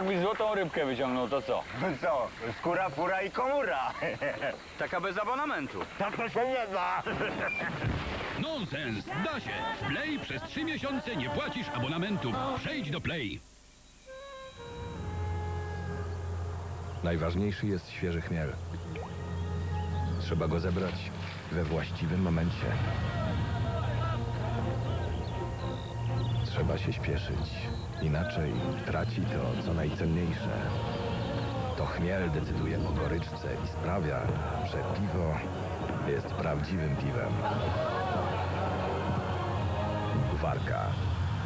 jakbyś złotą rybkę wyciągnął, to co? Co, skóra, fura i komura. Taka bez abonamentu. Tak to się nie da. Nonsens! Da się! Play przez trzy miesiące nie płacisz abonamentu. Przejdź do Play. Najważniejszy jest świeży chmiel. Trzeba go zebrać we właściwym momencie. Trzeba się śpieszyć. Inaczej traci to, co najcenniejsze. To chmiel decyduje o goryczce i sprawia, że piwo jest prawdziwym piwem. Warka.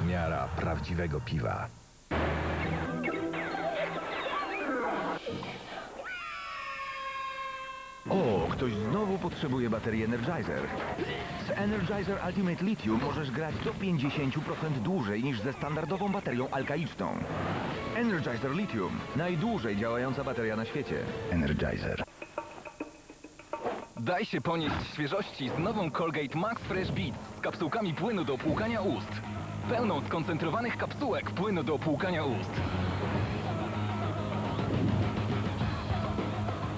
Miara prawdziwego piwa. Ktoś znowu potrzebuje baterii Energizer. Z Energizer Ultimate Lithium możesz grać do 50% dłużej niż ze standardową baterią alkaiczną. Energizer Lithium. Najdłużej działająca bateria na świecie. Energizer. Daj się ponieść świeżości z nową Colgate Max Fresh Beats z kapsułkami płynu do płukania ust. Pełną skoncentrowanych kapsułek płynu do płukania ust.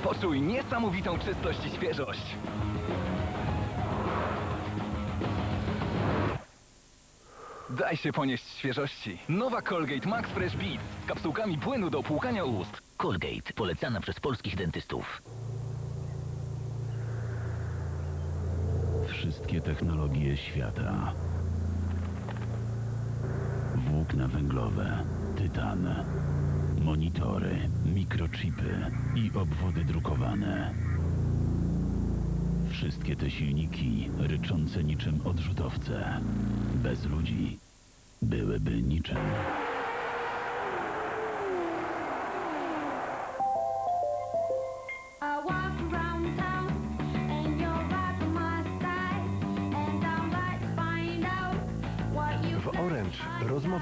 Poczuj niesamowitą czystość i świeżość. Daj się ponieść świeżości. Nowa Colgate Max Fresh Beats z kapsułkami płynu do płukania ust. Colgate, polecana przez polskich dentystów. Wszystkie technologie świata. Włókna węglowe, tytan, monitory, mikrochipy i obwody drukowane. Wszystkie te silniki ryczące niczym odrzutowce. Bez ludzi byłyby niczym.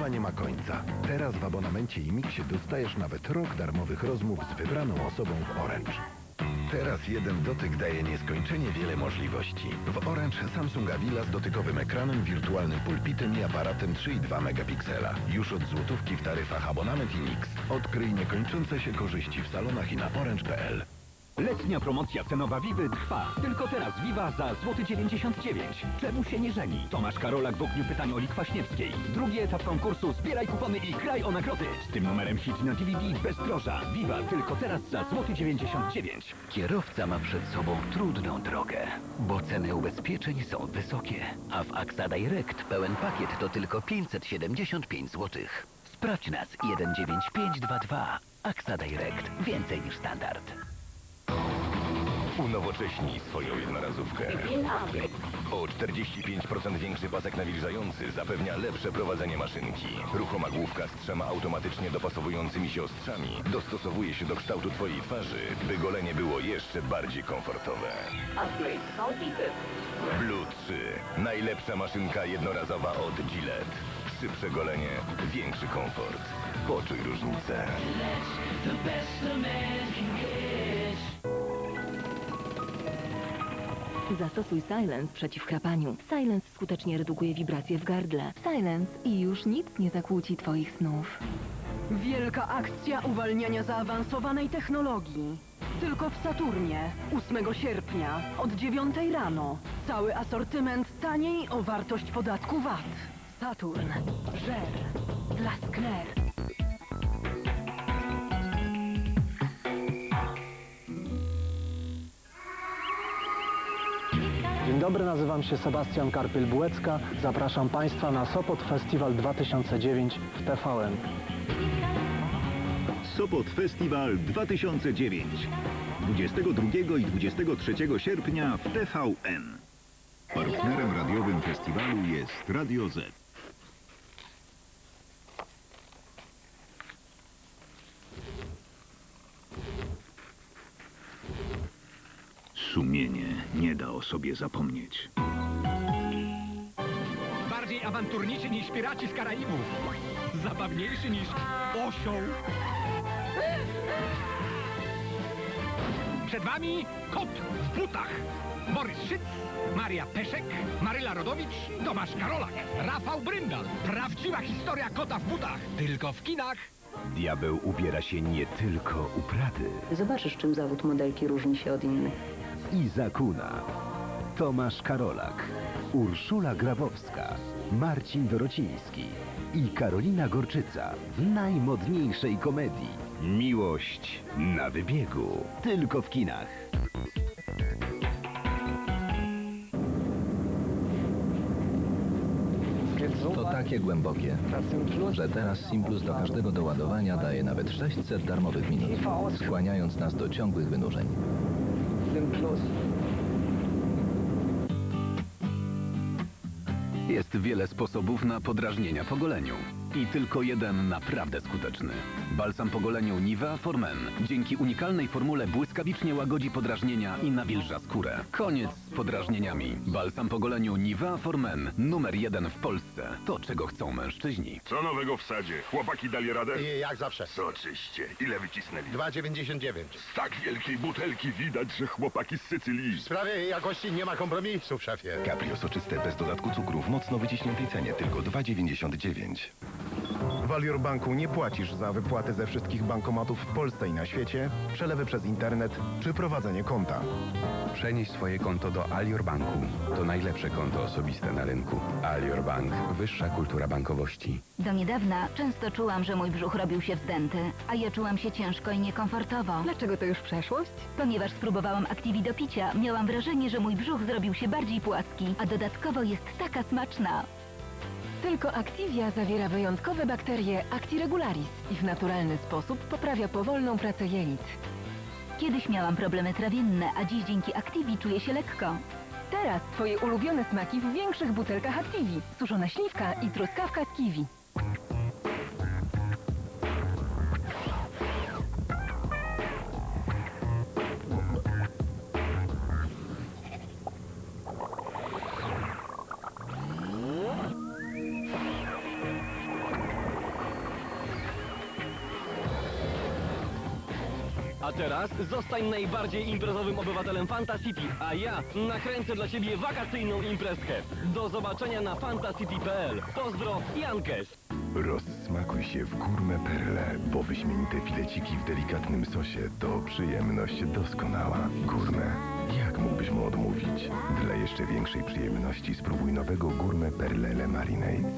Nie ma końca. Teraz w abonamencie i Mixie dostajesz nawet rok darmowych rozmów z wybraną osobą w Orange. Teraz jeden dotyk daje nieskończenie wiele możliwości. W Orange Samsung Avila z dotykowym ekranem, wirtualnym pulpitem i aparatem 3,2 megapiksela. Już od złotówki w taryfach abonament i Mix. Odkryj niekończące się korzyści w salonach i na orange.pl. Letnia promocja cenowa Wiwy trwa. Tylko teraz Wiwa za złoty 99. Czemu się nie żeni? Tomasz Karolak w ogniu pytań Oli Kwaśniewskiej. Drugi etap konkursu Zbieraj kupony i graj o nagrody. Z tym numerem hit na DVD bez groża. Wiwa tylko teraz za złoty 99. Kierowca ma przed sobą trudną drogę, bo ceny ubezpieczeń są wysokie, a w AXA Direct pełen pakiet to tylko 575 zł. Sprawdź nas 19522. AXA Direct. Więcej niż standard. Unowocześnij swoją jednorazówkę. O 45% większy pasek nawilżający zapewnia lepsze prowadzenie maszynki. Ruchoma główka z trzema automatycznie dopasowującymi się ostrzami dostosowuje się do kształtu Twojej twarzy, by golenie było jeszcze bardziej komfortowe. Blue 3. Najlepsza maszynka jednorazowa od Gillette. Szybsze golenie, większy komfort. Poczuj różnicę. Zastosuj Silence przeciw chrapaniu. Silence skutecznie redukuje wibracje w gardle. Silence i już nic nie zakłóci Twoich snów. Wielka akcja uwalniania zaawansowanej technologii. Tylko w Saturnie, 8 sierpnia, od 9 rano. Cały asortyment taniej o wartość podatku VAT. Saturn. Żer. Dla dobry, nazywam się Sebastian Karpiel-Bułecka. Zapraszam Państwa na Sopot Festival 2009 w TVN. Sopot Festival 2009. 22 i 23 sierpnia w TVN. Partnerem radiowym festiwalu jest Radio Z. Sumienie nie da o sobie zapomnieć. Bardziej awanturniczy niż piraci z Karaibów. Zabawniejszy niż osioł. Przed wami kot w butach. Borys Szyc, Maria Peszek, Maryla Rodowicz, Tomasz Karolak, Rafał Bryndal. Prawdziwa historia kota w butach. Tylko w kinach. Diabeł ubiera się nie tylko u Prady Zobaczysz, czym zawód modelki różni się od innych. I Zakuna. Tomasz Karolak, Urszula Grabowska, Marcin Dorociński i Karolina Gorczyca w najmodniejszej komedii Miłość na wybiegu. Tylko w kinach. To takie głębokie, że teraz Simplus do każdego doładowania daje nawet 600 darmowych minut, skłaniając nas do ciągłych wynurzeń. Jest wiele sposobów na podrażnienia po goleniu. I tylko jeden naprawdę skuteczny. Balsam po goleniu Nivea Formen. Dzięki unikalnej formule błyskawicznie łagodzi podrażnienia i nawilża skórę. Koniec z podrażnieniami. Balsam po goleniu Nivea Formen. Numer jeden w Polsce. To, czego chcą mężczyźni. Co nowego w sadzie? Chłopaki dali radę? Jak zawsze. Soczyście. Ile wycisnęli? 2,99. Z tak wielkiej butelki widać, że chłopaki z Sycylii. W sprawie jakości nie ma kompromisu, szefie. Caprio soczyste bez dodatku cukru w mocno wyciśniętej cenie, tylko 2,99. W Alior Banku nie płacisz za wypłaty ze wszystkich bankomatów w Polsce i na świecie, przelewy przez internet czy prowadzenie konta. Przenieś swoje konto do Alior Banku. To najlepsze konto osobiste na rynku. Alior Bank. Wyższa kultura bankowości. Do niedawna często czułam, że mój brzuch robił się wzdęty, a ja czułam się ciężko i niekomfortowo. Dlaczego to już przeszłość? Ponieważ spróbowałam Activi do picia, miałam wrażenie, że mój brzuch zrobił się bardziej płaski, a dodatkowo jest taka smaczna. Tylko Activia zawiera wyjątkowe bakterie Actiregularis i w naturalny sposób poprawia powolną pracę jelit. Kiedyś miałam problemy trawienne, a dziś dzięki Activi czuję się lekko. Teraz twoje ulubione smaki w większych butelkach Activi. Suszona śliwka i truskawka z kiwi. A teraz zostań najbardziej imprezowym obywatelem Fanta City, a ja nakręcę dla ciebie wakacyjną imprezkę. Do zobaczenia na fantacity.pl. Pozdro, Jankes! Rozsmakuj się w Gourmet Perle, bo wyśmienite fileciki w delikatnym sosie to przyjemność doskonała. Gourmet, jak mógłbyś mu odmówić? Dla jeszcze większej przyjemności spróbuj nowego Gourmet Perle Le Marinades.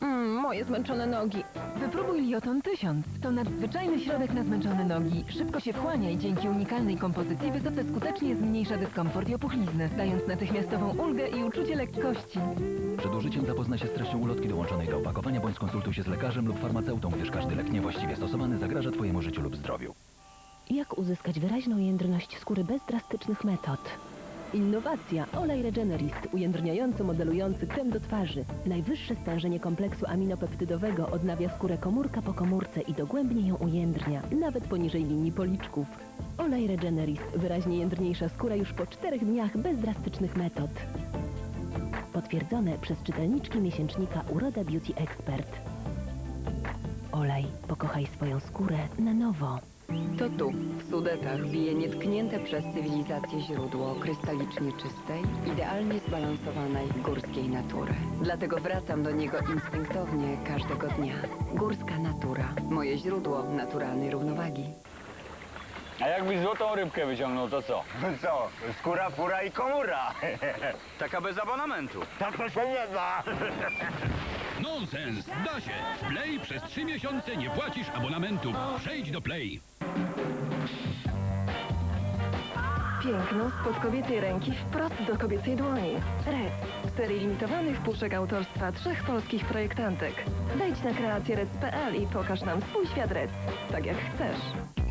Mmm, moje zmęczone nogi. Wypróbuj Lioton 1000. To nadzwyczajny środek na zmęczone nogi. Szybko się wchłania i dzięki unikalnej kompozycji wysoce skutecznie zmniejsza dyskomfort i opuchlizny, dając natychmiastową ulgę i uczucie lekkości. Przed użyciem zapoznaj się z treścią ulotki dołączonej do opakowania bądź skonsultuj się z lekarzem lub farmaceutą, gdyż każdy lek niewłaściwie stosowany zagraża Twojemu życiu lub zdrowiu. Jak uzyskać wyraźną jędrność skóry bez drastycznych metod? Innowacja Olej Regenerist, ujędrniająco-modelujący krem do twarzy. Najwyższe stężenie kompleksu aminopeptydowego odnawia skórę komórka po komórce i dogłębnie ją ujędrnia, nawet poniżej linii policzków. Olej Regenerist, wyraźnie jędrniejsza skóra już po czterech dniach bez drastycznych metod. Potwierdzone przez czytelniczki miesięcznika Uroda Beauty Expert. Olej, pokochaj swoją skórę na nowo. To tu, w Sudetach, bije nietknięte przez cywilizację źródło krystalicznie czystej, idealnie zbalansowanej górskiej natury. Dlatego wracam do niego instynktownie każdego dnia. Górska natura, moje źródło naturalnej równowagi. A jakbyś złotą rybkę wyciągnął, to co? Co? Skóra, fura i komura. Taka bez abonamentu. Tak to się nie da. Nonsens! Da się! Play przez trzy miesiące nie płacisz abonamentu. Przejdź do Play. Piękno spod kobiecej ręki wprost do kobiecej dłoni. Red. Serii limitowanych puszek autorstwa trzech polskich projektantek. Wejdź na kreację Rec.pl i pokaż nam swój świat Rec. Tak jak chcesz.